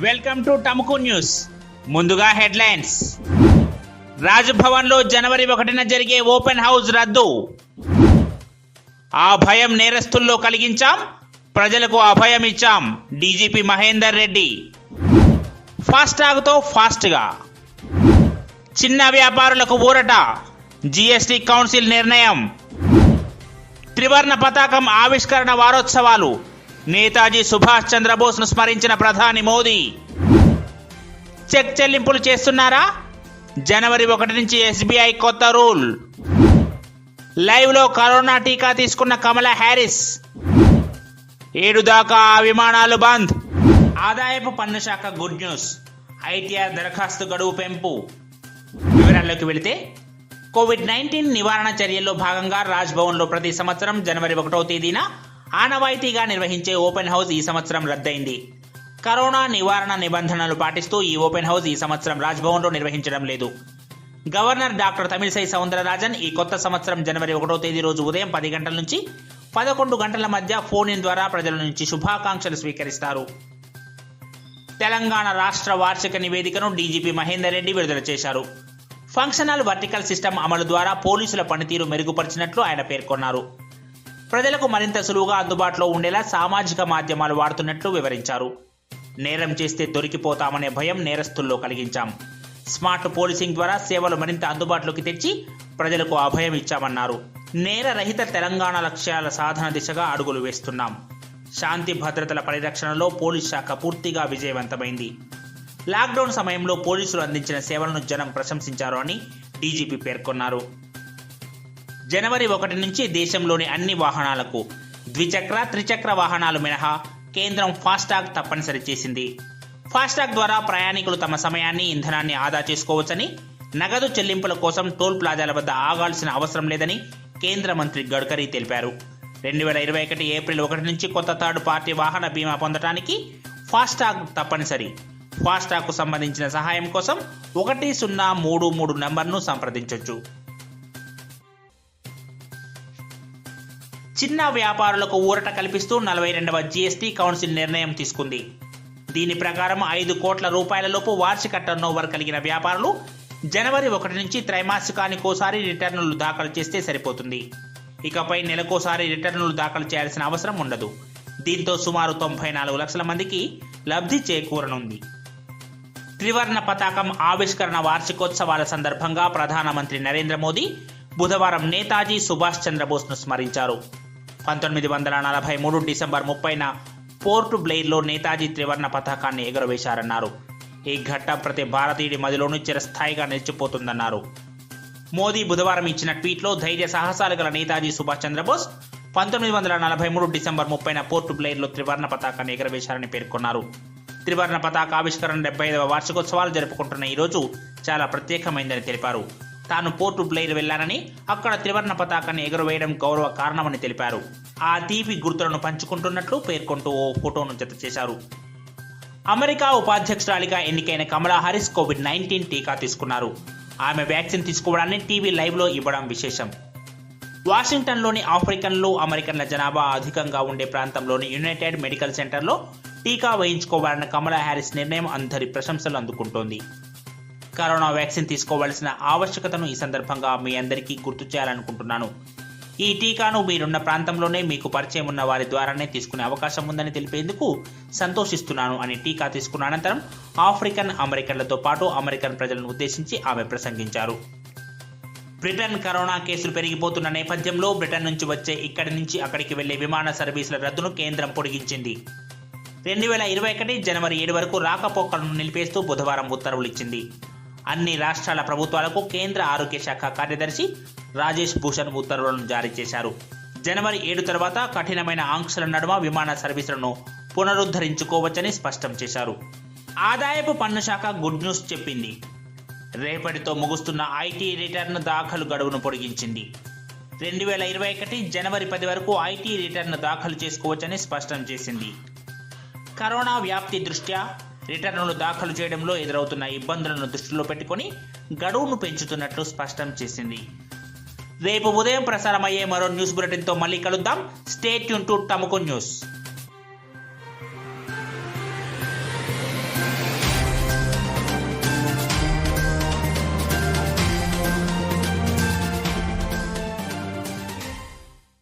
Welcome to Tamuku news. ముందుగా headlines. రాజ్భవన్లో జనవరి ఒకటిన జరిగే ఓపెన్ హౌస్ రద్దు. ఆ భయం నేరస్తుల్లో కలిగించాం ప్రజలకు అభయం ఇచ్చాం డీజీపీ మహేందర్ రెడ్డి. ఫాస్టాగ్తో ఫాస్ట్గా. చిన్న వ్యాపారులకు ఊరట జీఎస్టీ కౌన్సిల్ నిర్ణయం. త్రివర్ణ పతాకం ఆవిష్కరణ వారోత్సవాలు. నేతాజీ సుభాష్ చంద్రబోస్ను స్మరించిన ప్రధాని మోదీ. చెక్ చెల్లింపులు చేస్తున్నారా? జనవరి ఒకటి నుంచి ఎస్బీఐ కొత్త రూల్. లైవ్లో కరోనా టీకా తీసుకున్న కమలా హ్యారిస్. ఏడు దాకా ఆ విమానాలు బంద్. ఆదాయపు పన్ను శాఖ గుడ్ న్యూస్. ఐటీఆర్ దరఖాస్తు గడువు పెంపు. వివరాల్లోకి వెళితే కోవిడ్ నైన్టీన్ నివారణ చర్యల్లో భాగంగా రాజ్భవన్లో ప్రతి సంవత్సరం జనవరి ఒకటో తేదీన ఆనవాయితీగా నిర్వహించే ఓపెన్ హౌస్ ఈ సంవత్సరం రద్దయింది. కరోనా నివారణ నిబంధనలు పాటిస్తూ ఈ ఓపెన్ హౌస్ ఈ సంవత్సరం రాజ్భవన్లో నిర్వహించడం లేదు. గవర్నర్ డాక్టర్ తమిళసై సౌందరరాజన్ ఈ కొత్త సంవత్సరం జనవరి ఒకటో తేదీ రోజు ఉదయం పది గంటల నుంచి పదకొండు గంటల మధ్య ఫోన్ ఇన్ ద్వారా ప్రజల నుంచి శుభాకాంక్షలు స్వీకరిస్తారు. తెలంగాణ రాష్ట్ర వార్షిక నివేదికను డీజీపీ మహేందర్ రెడ్డి విడుదల చేశారు. ఫంక్షనల్ వర్టికల్ సిస్టమ్ అమలు ద్వారా పోలీసుల పనితీరు మెరుగుపరిచినట్లు ఆయన పేర్కొన్నారు. ప్రజలకు మరింత సులువుగా అందుబాటులో ఉండేలా సామాజిక మాధ్యమాలు వాడుతున్నట్లు వివరించారు. నేరం చేస్తే దొరికిపోతామనే భయం నేరస్తుల్లో కలిగించాం. స్మార్ట్ పోలీసింగ్ ద్వారా సేవలు మరింత అందుబాటులోకి తెచ్చి ప్రజలకు అభయం ఇచ్చామన్నారు. నేర రహిత తెలంగాణ లక్ష్యాల సాధన దిశగా అడుగులు వేస్తున్నాం. శాంతి భద్రతల పరిరక్షణలో పోలీస్ శాఖ పూర్తిగా విజయవంతమైంది. లాక్డౌన్ సమయంలో పోలీసులు అందించిన సేవలను జనం ప్రశంసించారు అని డీజీపీ పేర్కొన్నారు. జనవరి ఒకటి నుంచి దేశంలోని అన్ని వాహనాలకు ద్విచక్ర త్రిచక్ర వాహనాలు మినహా కేంద్రం ఫాస్టాగ్ తప్పనిసరి చేసింది. ఫాస్టాగ్ ద్వారా ప్రయాణికులు తమ సమయాన్ని ఇంధనాన్ని ఆదా చేసుకోవచ్చని నగదు చెల్లింపుల కోసం టోల్ ప్లాజాల వద్ద ఆగాల్సిన అవసరం లేదని కేంద్ర మంత్రి గడ్కరీ తెలిపారు. రెండు వేల ఇరవై ఒకటి ఏప్రిల్ ఒకటి నుంచి కొత్త థర్డ్ పార్టీ వాహన బీమా పొందడానికి ఫాస్టాగ్ తప్పనిసరి. ఫాస్టాగ్కు సంబంధించిన సహాయం కోసం ఒకటి సున్నా మూడు మూడు నంబర్ను సంప్రదించవచ్చు చిన్న వ్యాపారులకు ఊరట కల్పిస్తూ నలభై రెండవ జీఎస్టీ కౌన్సిల్ నిర్ణయం తీసుకుంది. దీని ప్రకారం ఐదు కోట్ల రూపాయలలోపు వార్షిక టర్నోవర్ కలిగిన వ్యాపారులు జనవరి ఒకటి నుంచి త్రైమాసికానికోసారి రిటర్నులు దాఖలు చేస్తే సరిపోతుంది. ఇకపై నెలకోసారి రిటర్నులు దాఖలు చేయాల్సిన అవసరం ఉండదు. దీంతో సుమారు తొంభై నాలుగు లక్షల మందికి లబ్ధి చేకూరనుంది. త్రివర్ణ పతాకం ఆవిష్కరణ వార్షికోత్సవాల సందర్భంగా ప్రధానమంత్రి నరేంద్ర మోదీ బుధవారం నేతాజీ సుభాష్ చంద్రబోస్ను స్మరించారు. పంతొమ్మిది వందల నలభై మూడు డిసెంబర్ ముప్పైన పోర్ట్ బ్లెయిర్లో నేతాజీ త్రివర్ణ పతాకాన్ని ఎగురవేశారన్నారు. ఈ ఘట్టం ప్రతి భారతీయుడి మదిలోనూ చిరస్థాయిగా నిలిచిపోతుందన్నారు. మోదీ బుధవారం ఇచ్చిన ట్వీట్లో ధైర్య సాహసాలు గల నేతాజీ సుభాష్ చంద్రబోస్ పంతొమ్మిది వందల నలభై మూడు డిసెంబర్ ముప్పైన పోర్ట్ బ్లెయిర్లో త్రివర్ణ పతాకాన్ని ఎగురవేశారని పేర్కొన్నారు. త్రివర్ణ పతాక ఆవిష్కరణ డెబ్బై ఐదవ వార్షికోత్సవాలు జరుపుకుంటున్న ఈ రోజు చాలా ప్రత్యేకమైందని తెలిపారు. తాను పోర్టు బ్లెయిర్ వెళ్ళానని అక్కడ త్రివర్ణ పతాకాన్ని ఎగురవేయడం గౌరవ కారణమని తెలిపారు. ఆ తీపి గుర్తులను పంచుకుంటున్నట్లు పేర్కొంటూ ఓ ఫోటోను జత చేశారు. అమెరికా ఉపాధ్యక్షురాలిగా ఎన్నికైన కమలా హారిస్ కోవిడ్ నైన్టీన్ టీకా తీసుకున్నారు. ఆమె వ్యాక్సిన్ తీసుకోవడాన్ని టీవీ లైవ్లో ఇవ్వడం విశేషం. వాషింగ్టన్లోని ఆఫ్రికన్లు అమెరికన్ల జనాభా అధికంగా ఉండే ప్రాంతంలోని యునైటెడ్ మెడికల్ సెంటర్లో టీకా వేయించుకోవాలన్న కమలా హ్యారిస్ నిర్ణయం అందరి ప్రశంసలు అందుకుంటోంది. కరోనా వ్యాక్సిన్ తీసుకోవాల్సిన ఆవశ్యకతను ఈ సందర్భంగా మీ అందరికీ గుర్తు చేయాలనుకుంటున్నాను. ఈ టీకాను మీరున్న ప్రాంతంలోనే మీకు పరిచయం ఉన్న వారి ద్వారానే తీసుకునే అవకాశం ఉందని తెలిపేందుకు సంతోషిస్తున్నాను అని టీకా తీసుకున్న అనంతరం ఆఫ్రికన్ అమెరికన్లతో పాటు అమెరికన్ ప్రజలను ఉద్దేశించి ఆమె ప్రసంగించారు. బ్రిటన్ కరోనా కేసులు పెరిగిపోతున్న నేపథ్యంలో బ్రిటన్ నుంచి వచ్చే ఇక్కడి నుంచి అక్కడికి వెళ్ళే విమాన సర్వీసుల రద్దును కేంద్రం పొడిగించింది. రెండు వేల ఇరవై ఒకటి జనవరి ఏడు వరకు రాకపోకలను నిలిపేస్తూ బుధవారం ఉత్తర్వులు ఇచ్చింది. అన్ని రాష్ట్రాల ప్రభుత్వాలకు కేంద్ర ఆరోగ్య శాఖ కార్యదర్శి రాజేష్ భూషణ్ ఉత్తర్వులను జారీ చేశారు. జనవరి ఏడు తర్వాత కఠినమైన ఆంక్షల నడుమ విమాన సర్వీసులను పునరుద్ధరించుకోవచ్చని స్పష్టం చేశారు. ఆదాయపు పన్ను శాఖ గుడ్ న్యూస్ చెప్పింది. రేపటితో ముగుస్తున్న ఐటీ రిటర్న్ దాఖలు గడువును పొడిగించింది. రెండు వేల ఇరవై ఒకటి జనవరి పది వరకు ఐటీ రిటర్న్ దాఖలు చేసుకోవచ్చని స్పష్టం చేసింది. కరోనా వ్యాప్తి దృష్ట్యా రిటర్నులు దాఖలు చేయడంలో ఎదురవుతున్న ఇబ్బందులను దృష్టిలో పెట్టుకొని గడువును పెంచుతున్నట్లు స్పష్టం చేసింది. రేపు ఉదయం ప్రసారమయ్యే మరో న్యూస్ బులెటిన్తో మళ్ళీ కలుద్దాం. State Yoon to టమకో news.